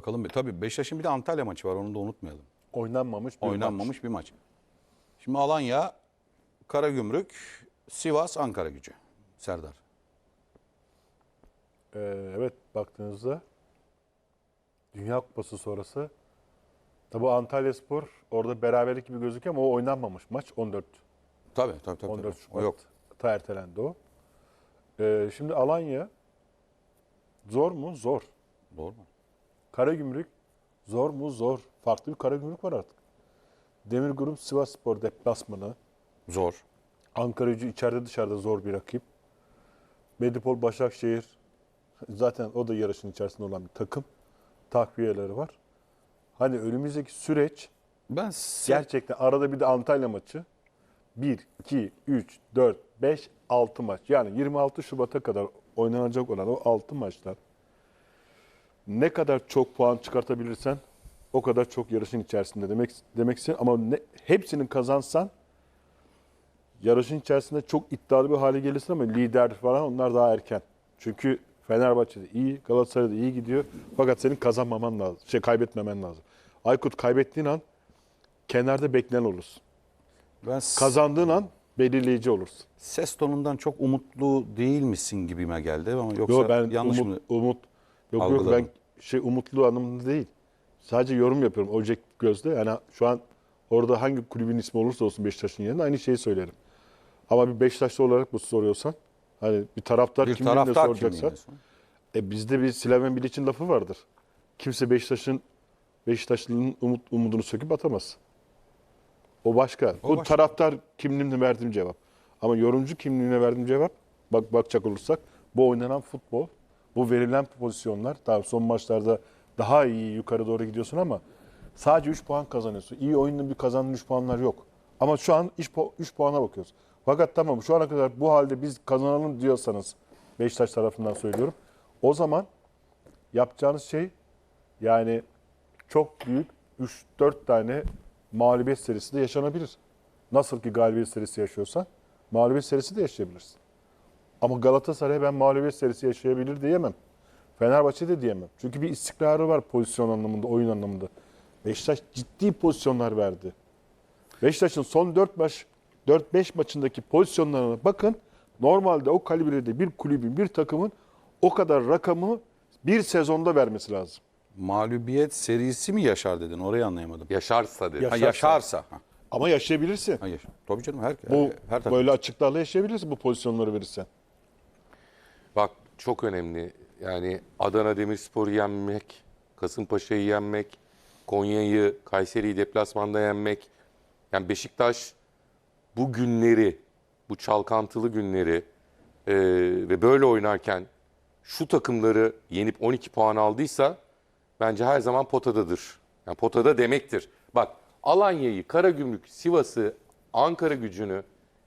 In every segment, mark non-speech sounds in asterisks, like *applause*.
Bakalım. Tabii Beşiktaş'ın bir de Antalya maçı var. Onu da unutmayalım. Oynanmamış bir Oynanmamış maç. bir maç. Şimdi Alanya, Karagümrük, Sivas, Ankara gücü. Serdar. Ee, evet baktığınızda Dünya Kupası sonrası tabi Antalya Spor orada beraberlik gibi gözüküyor ama o oynanmamış maç 14 Tabii tabii tabii. 14 tabii. O yok. Şubat'ta ertelendi o. Ee, şimdi Alanya zor mu? Zor. Doğru mu? Karagümrük zor mu? Zor. Farklı bir Karagümrük var artık. Demirgrup Sivas Spor deplasmanı. Zor. Ankara gücü içeride dışarıda zor bir rakip. Medipol Başakşehir zaten o da yarışın içerisinde olan bir takım. Takviyeleri var. Hani önümüzdeki süreç Ben gerçekten arada bir de Antalya maçı. 1, 2, 3, 4, 5, 6 maç. Yani 26 Şubat'a kadar oynanacak olan o 6 maçlar ne kadar çok puan çıkartabilirsen o kadar çok yarışın içerisinde demek demek istiyorum. Ama ne, hepsini kazansan yarışın içerisinde çok iddialı bir hale gelirsin ama lider falan onlar daha erken. Çünkü Fenerbahçe'de iyi, Galatasaray'da iyi gidiyor. Fakat senin kazanmaman lazım. Şey kaybetmemen lazım. Aykut kaybettiğin an kenarda bekleyen olursun. ben Kazandığın an belirleyici olursun. ses tonundan çok umutlu değil misin gibime geldi ama yoksa Yok ben yanlış umut, mı? umut yok yok ben şey umutlu anlamında değil. Sadece yorum yapıyorum objektif gözle. Yani şu an orada hangi kulübün ismi olursa olsun Beşiktaş'ın yerine aynı şeyi söylerim. Ama bir Beşiktaşlı olarak bu soruyorsan hani bir taraftar Bir kimliğini taraftar soracaksan kimliği. e bizde bir Slaven Bilic'in lafı vardır. Kimse Beşiktaş'ın Beşiktaşlının umut, umudunu söküp atamaz. O başka. O Bu başka. taraftar kimliğimle verdiğim cevap. Ama yorumcu kimliğine verdiğim cevap bak bakacak olursak bu oynanan futbol, bu verilen pozisyonlar tamam son maçlarda daha iyi yukarı doğru gidiyorsun ama sadece 3 puan kazanıyorsun. İyi oyunun bir kazandığın 3 puanlar yok. Ama şu an 3 puana bakıyoruz. Fakat tamam şu ana kadar bu halde biz kazanalım diyorsanız Beşiktaş tarafından söylüyorum. O zaman yapacağınız şey yani çok büyük 3-4 tane mağlubiyet serisi de yaşanabilir. Nasıl ki galibiyet serisi yaşıyorsan mağlubiyet serisi de yaşayabilirsin. Ama Galatasaray ben mağlubiyet serisi yaşayabilir diyemem. Fenerbahçe de diyemem. Çünkü bir istikrarı var pozisyon anlamında, oyun anlamında. Beşiktaş ciddi pozisyonlar verdi. Beşiktaş'ın son 4 maç 4-5 maçındaki pozisyonlarına bakın. Normalde o kalibrede bir kulübün, bir takımın o kadar rakamı bir sezonda vermesi lazım. Mağlubiyet serisi mi yaşar dedin? Orayı anlayamadım. Yaşarsa dedi. Ha, Yaşarsa. yaşarsa. Ha, Ama yaşayabilirsin. hayır. Tabii canım her, Bu her takım. böyle açıklarla yaşayabilirsin bu pozisyonları verirsen. Çok önemli. Yani Adana Demirspor'u yenmek, Kasımpaşa'yı yenmek, Konya'yı, Kayseri'yi deplasmanda yenmek. Yani Beşiktaş bu günleri, bu çalkantılı günleri e, ve böyle oynarken şu takımları yenip 12 puan aldıysa bence her zaman potadadır. Yani potada demektir. Bak Alanya'yı, Karagümrük, Sivas'ı, Ankara gücünü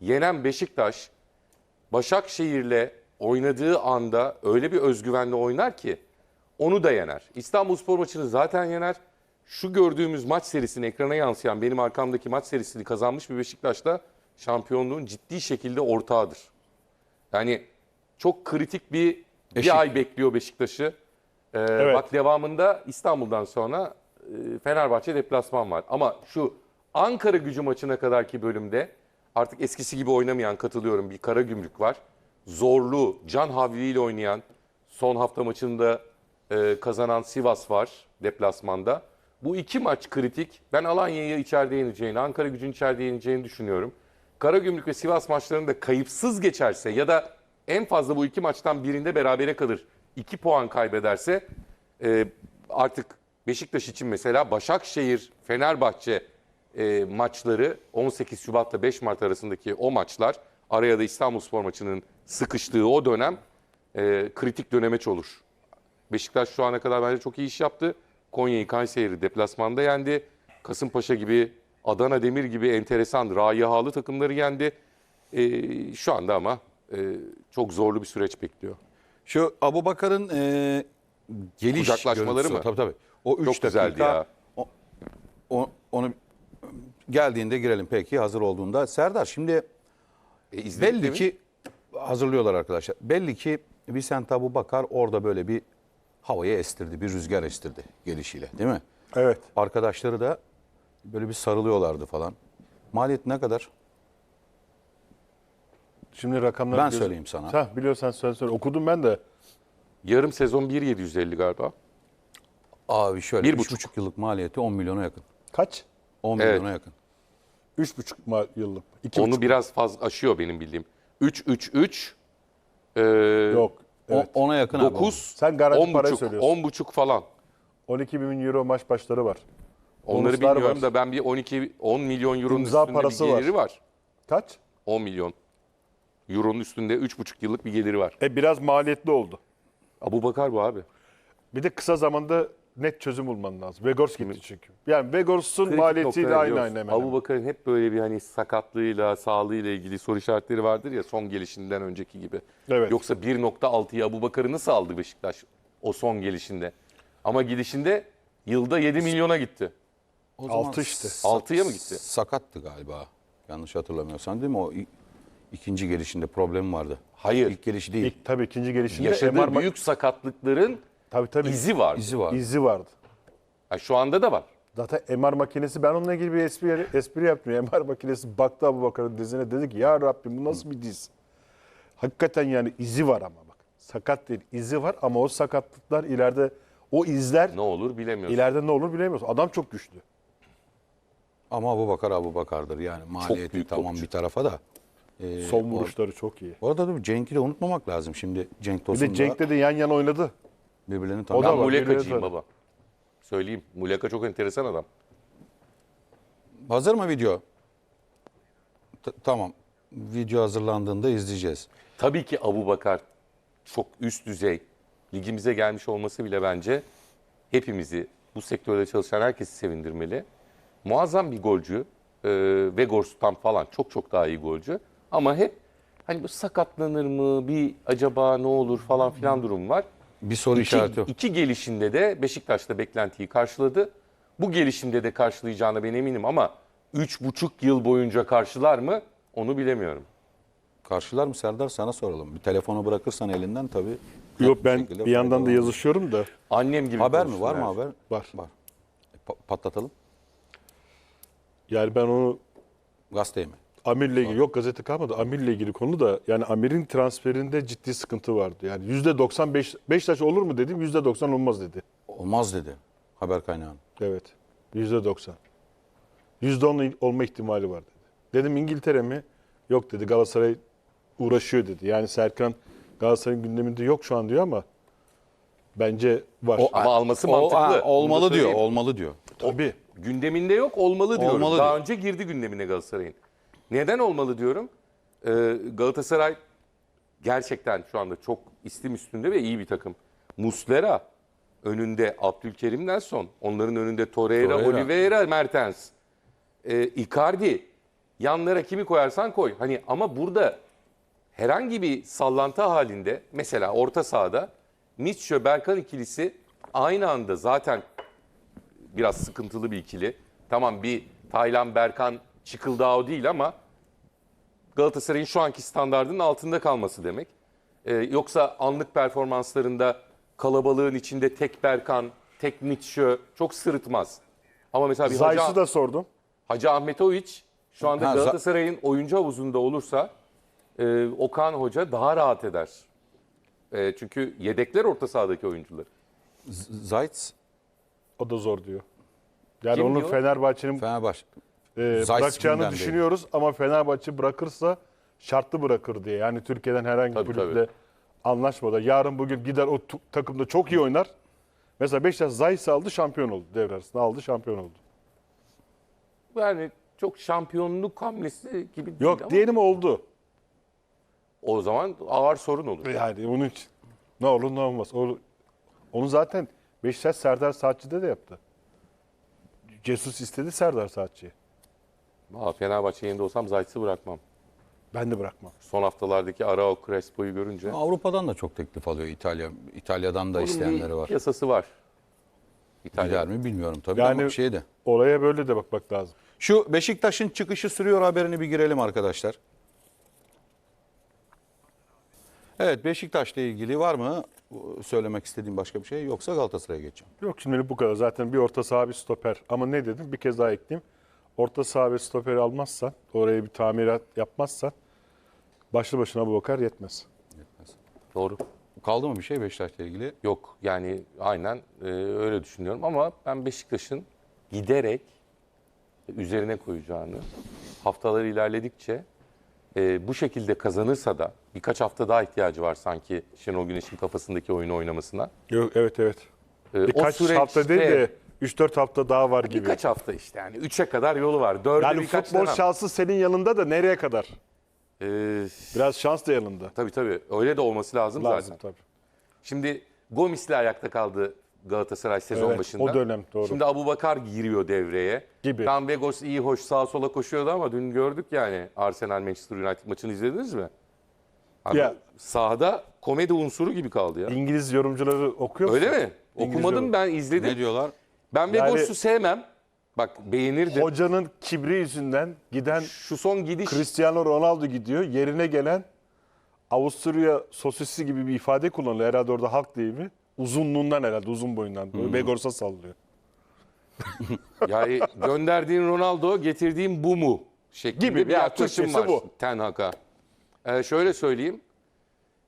yenen Beşiktaş Başakşehir'le oynadığı anda öyle bir özgüvenle oynar ki onu da yener. İstanbulspor maçını zaten yener. Şu gördüğümüz maç serisini ekrana yansıyan benim arkamdaki maç serisini kazanmış bir Beşiktaş'ta şampiyonluğun ciddi şekilde ortağıdır. Yani çok kritik bir Eşik. bir ay bekliyor Beşiktaş'ı. Ee, Bak devamında İstanbul'dan sonra e, Fenerbahçe deplasman var. Ama şu Ankara gücü maçına kadarki bölümde artık eskisi gibi oynamayan katılıyorum bir kara gümrük var. Zorlu, can havliyle oynayan son hafta maçında e, kazanan Sivas var deplasmanda. Bu iki maç kritik. Ben Alanya'yı içeride yeneceğini, Ankara gücünün içeride yeneceğini düşünüyorum. Karagümrük ve Sivas maçlarında kayıpsız geçerse ya da en fazla bu iki maçtan birinde berabere kalır. 2 puan kaybederse e, artık Beşiktaş için mesela Başakşehir, Fenerbahçe e, maçları 18 Şubat'la 5 Mart arasındaki o maçlar araya da İstanbulspor maçının sıkıştığı o dönem e, kritik dönemeç olur. Beşiktaş şu ana kadar bence çok iyi iş yaptı. Konya'yı Kayseri deplasmanda yendi. Kasımpaşa gibi, Adana Demir gibi enteresan, rayihalı takımları yendi. E, şu anda ama e, çok zorlu bir süreç bekliyor. Şu Abu Bakar'ın e, geliş Kucaklaşmaları görüntüsü mı? Tabii tabii. O 3 Çok güzeldi ya. O, o- onu geldiğinde girelim peki hazır olduğunda. Serdar şimdi E, belli mi? ki hazırlıyorlar arkadaşlar. Belli ki Vicent Abu Bakar orada böyle bir havaya estirdi. Bir rüzgar estirdi gelişiyle değil mi? Evet. Arkadaşları da böyle bir sarılıyorlardı falan. Maliyet ne kadar? Şimdi rakamları Ben söyleyeyim sana. Sen biliyorsan sen söyle. Okudum ben de. Yarım sezon 1.750 galiba. Abi şöyle Bir bir buçuk. buçuk yıllık maliyeti 10 milyona yakın. Kaç? 10 Evet. milyona yakın. 3,5 ma- yıllık. 2,5 Onu biraz fazla aşıyor benim bildiğim. 3-3-3 e, yok. O- Evet. ona yakın abi. 9 Sen garanti 10 parayı buçuk, söylüyorsun. 10 buçuk falan. 12 bin euro maç başları var. Onları Bonuslar bilmiyorum var. da ben bir 12 10 milyon euronun İmza üstünde parası bir geliri var. Kaç? 10 milyon. Euronun üstünde 3,5 yıllık bir geliri var. E biraz maliyetli oldu. Abu Bakar bu abi. Bir de kısa zamanda net çözüm bulman lazım. Vegors gitti çünkü. Yani Vegors'un maliyetiyle aynı aynı hemen. Abu Bakar'ın hep böyle bir hani sakatlığıyla, sağlığıyla ilgili soru işaretleri vardır ya son gelişinden önceki gibi. Evet. Yoksa 1.6'yı Abu Bakar'ı nasıl aldı Beşiktaş o son gelişinde? Ama gidişinde yılda 7 milyona gitti. O zaman Altı işte. sa- Altıya mı gitti? Sakattı galiba. Yanlış hatırlamıyorsan değil mi? O ikinci gelişinde problem vardı. Hayır. İlk gelişi değil. İlk tabii ikinci gelişinde Yaşadığı MR ma- büyük sakatlıkların tabii, tabii. izi var. İzi var. İzi vardı. Ha, şu anda da var. Zaten MR makinesi ben onunla ilgili bir espri, espri yaptım. *laughs* MR makinesi baktı Abu Bakar'ın dizine dedi ki ya Rabbim bu nasıl bir diz? Hakikaten yani izi var ama bak. Sakat değil izi var ama o sakatlıklar ileride o izler Ne olur bilemiyoruz. ileride ne olur bilemiyorsun. Adam çok güçlü. Ama Abu Bakar Abu Bakar'dır. Yani maliyeti büyük tamam topçu. bir tarafa da. Ee, Son o- vuruşları çok iyi. Bu arada da Cenk'i de unutmamak lazım. Şimdi Cenk Bir Tosun de da Cenk'le de yan yana oynadı. Birbirlerini O tanıyor. da Ben Mulekacıyım baba. Söyleyeyim. Muleka çok enteresan adam. Hazır mı video? T- tamam. Video hazırlandığında izleyeceğiz. Tabii ki Abu Bakar çok üst düzey. Ligimize gelmiş olması bile bence hepimizi, bu sektörde çalışan herkesi sevindirmeli. Muazzam bir golcü. Ee, Vegors'tan falan çok çok daha iyi golcü. Ama hep hani bu sakatlanır mı, bir acaba ne olur falan filan durum var. Bir soru işareti İki, yok. iki gelişinde de Beşiktaş'ta beklentiyi karşıladı. Bu gelişimde de karşılayacağına ben eminim ama üç buçuk yıl boyunca karşılar mı onu bilemiyorum. Karşılar mı Serdar sana soralım. Bir telefonu bırakırsan elinden tabii. Yok ben bir yandan da yazışıyorum da Annem gibi Haber mi? Var mı haber? var. Var. E, pa- patlatalım. Yani ben onu Gazeteye mi? Amir'le ilgili yok gazete kalmadı. Amir'le ilgili konu da yani Amir'in transferinde ciddi sıkıntı vardı. Yani %95 Beşiktaş olur mu dedim %90 olmaz dedi. Olmaz dedi haber kaynağın. Evet. %90. %10 olma ihtimali var dedi. Dedim İngiltere mi? Yok dedi Galatasaray uğraşıyor dedi. Yani Serkan Galatasaray'ın gündeminde yok şu an diyor ama bence var. Ama alması O- mantıklı. ha, Bunu da olmalı diyor, olmalı diyor. Tabii. Gündeminde yok olmalı. Olmalı Daha diyor. önce girdi gündemine Galatasaray'ın. Neden olmalı diyorum? Ee, Galatasaray gerçekten şu anda çok istim üstünde ve iyi bir takım. Muslera önünde Abdülkerim Nelson, onların önünde Torreira, Torreira. Oliveira, Mertens, ee, Icardi. Yanlara kimi koyarsan koy. Hani ama burada herhangi bir sallantı halinde mesela orta sahada Mitchell Berkan ikilisi aynı anda zaten biraz sıkıntılı bir ikili. Tamam bir Taylan Berkan Çıkıldao değil ama Galatasaray'ın şu anki standardının altında kalması demek. Ee, yoksa anlık performanslarında kalabalığın içinde tek Berkan, tek Mitchell çok sırıtmaz. Ama mesela bir Hacı, Zayt'ı da sordum. Hacı Ahmetoviç şu anda Ha, Za- Galatasaray'ın oyuncu havuzunda olursa e, Okan Hoca daha rahat eder. E, çünkü yedekler orta sahadaki oyuncular. Z- Zayt, O da zor diyor. Yani Kim onun diyor? Fenerbahçe'nin Fenerbahçe. E, bırakacağını düşünüyoruz ama Fenerbahçe bırakırsa şartlı bırakır diye. Yani Türkiye'den herhangi bir kulüple anlaşmadan. Yarın bugün gider o takımda çok iyi oynar. Mesela Beşiktaş Zayt'ı aldı şampiyon oldu devre arasında aldı şampiyon oldu. Yani çok şampiyonluk hamlesi gibi değil Yok ama diyelim oldu. o zaman ağır sorun olur. Yani onun için ne olur ne olmaz. O, onu zaten Beşiktaş Serdar Saatçı'da da yaptı. Cesus istedi Serdar Saatçı'yı. Aa, Fenerbahçe yerinde olsam Zayt'sı bırakmam. Ben de bırakmam. Son haftalardaki Arao Crespo'yu görünce. Avrupa'dan da çok teklif alıyor İtalya. İtalya'dan da Onun isteyenleri var. Yasası var. Gider İtalya. mi bilmiyorum tabii Yani- ama şeyde. Olaya böyle de bakmak lazım. Şu Beşiktaş'ın çıkışı sürüyor haberini bir girelim arkadaşlar. Evet Beşiktaş'la ilgili var mı söylemek istediğim başka bir şey yoksa Galatasaray'a geçeceğim. Yok şimdi bu kadar. Zaten bir orta saha bir stoper. Ama ne dedim? Bir kez daha ekleyeyim. Orta saha ve stoperi almazsan, oraya bir tamirat yapmazsan başlı başına bu bakar yetmez. Doğru. Kaldı mı bir şey Beşiktaş'la ilgili? Yok yani aynen e, öyle düşünüyorum ama ben Beşiktaş'ın giderek üzerine koyacağını haftalar ilerledikçe e, bu şekilde kazanırsa da birkaç hafta daha ihtiyacı var sanki Şenol Güneş'in kafasındaki oyunu oynamasına. Yok evet evet. E, o Birkaç süreçte- hafta değil de 3-4 hafta daha var gibi. Birkaç hafta işte yani 3'e kadar yolu var. 4'e yani birkaç futbol şansı senin yanında da nereye kadar? E, Biraz şans da yanında. tabii tabii öyle de olması lazım, Lazım zaten. tabii. Şimdi Gomis'le ayakta kaldı Galatasaray sezon Evet, başında. o dönem, doğru. Şimdi Abu Bakar giriyor devreye. Gibi. Tam Vegos iyi hoş sağa sola koşuyordu ama dün gördük yani Arsenal Manchester United maçını izlediniz mi? Abi Ya. sahada komedi unsuru gibi kaldı ya. İngiliz yorumcuları okuyor musun? Öyle mi? İngiliz Okumadım yorum. ben izledim. Ne diyorlar? Ben Vegos'u Yani- sevmem. Bak beğenirdim. Hocanın kibri yüzünden giden Şu son gidiş Cristiano Ronaldo gidiyor. Yerine gelen Avusturya sosisi gibi bir ifade kullanılıyor. Herhalde orada halk deyimi. Uzunluğundan herhalde, uzun boyundan. Böyle Vegors'a sallıyor. *laughs* yani gönderdiğin Ronaldo getirdiğin bu mu? Şeklinde Gibi, bir ya, yaklaşım Türkçesi var bu. Ten Hag'a. Ee, şöyle söyleyeyim.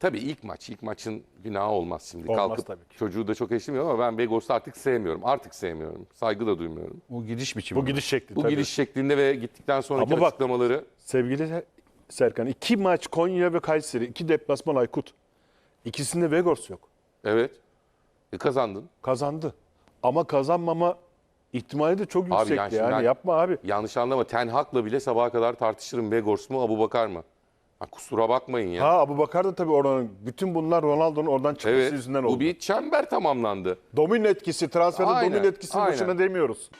Tabii ilk maç, ilk maçın günahı olmaz şimdi. Olmaz Kalkıp tabii ki. çocuğu da çok eşlemiyorum ama ben Vegors'u artık sevmiyorum. Artık sevmiyorum. Saygı da duymuyorum. Bu gidiş biçimi. Bu gidiş şekli Bu tabii. gidiş şeklinde ve gittikten sonraki Ama bak- açıklamaları Sevgili Serkan, iki maç Konya ve Kayseri, iki deplasman Aykut. İkisinde Vegors yok. evet e, kazandın. Kazandı. Ama kazanmama ihtimali de çok Abi yüksekti. yani Yani, şimdi ben- yapma abi. Yanlış anlama Ten Hag'la bile sabaha kadar tartışırım Vegors mu Abu Bakar mı? Ha, kusura bakmayın ya. Ha Abu Bakar da tabii oranın, bütün bunlar Ronaldo'nun oradan çıkması evet yüzünden oldu. bu bir çember tamamlandı. Domino etkisi, transferin domino etkisi aynen. boşuna demiyoruz.